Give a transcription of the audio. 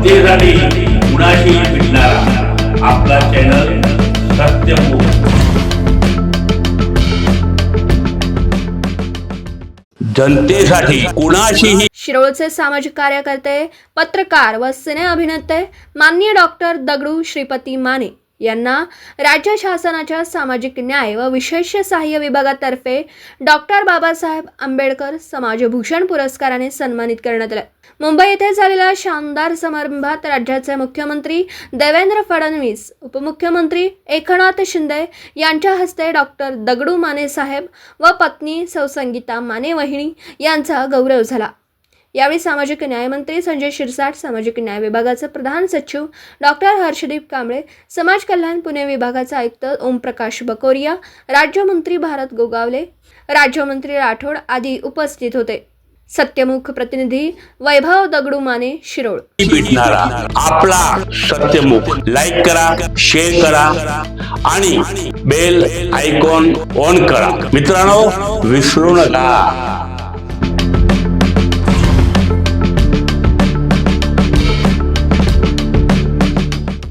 जनतेसाठी कुणाशी भेटणारा आपला चॅनल सत्यमुख जनतेसाठी कुणाशीही शिरोळचे सामाजिक कार्यकर्ते पत्रकार व सिने अभिनेते माननीय डॉक्टर दगडू श्रीपती माने. यांना राज्य शासनाच्या सामाजिक न्याय व विशेष सहाय्य विभागातर्फे डॉक्टर बाबासाहेब आंबेडकर समाजभूषण पुरस्काराने सन्मानित करण्यात आलं. मुंबई येथे झालेल्या शानदार समारंभात राज्याचे मुख्यमंत्री देवेंद्र फडणवीस उपमुख्यमंत्री एकनाथ शिंदे यांच्या हस्ते डॉक्टर दगडू माने साहेब व पत्नी सौसंगीता माने वहिणी यांचा गौरव झाला. यावेळी सामाजिक न्यायमंत्री संजय शिरसाट सामाजिक न्याय विभागाचे प्रधान सचिव डॉक्टर हर्षदीप कांबळे समाज कल्याण पुणे विभागाचे आयुक्त ओमप्रकाश बकोरिया राज्यमंत्री भारत गोगावले राज्यमंत्री राठोड आदी उपस्थित होते. सत्यमुख प्रतिनिधी वैभव दगडू माने शिरोळ. भेटणारा आपला सत्यमुख लाईक करा शेअर करा आणि बेल आयकॉन ऑन करा. मित्रांनो विसरू नका.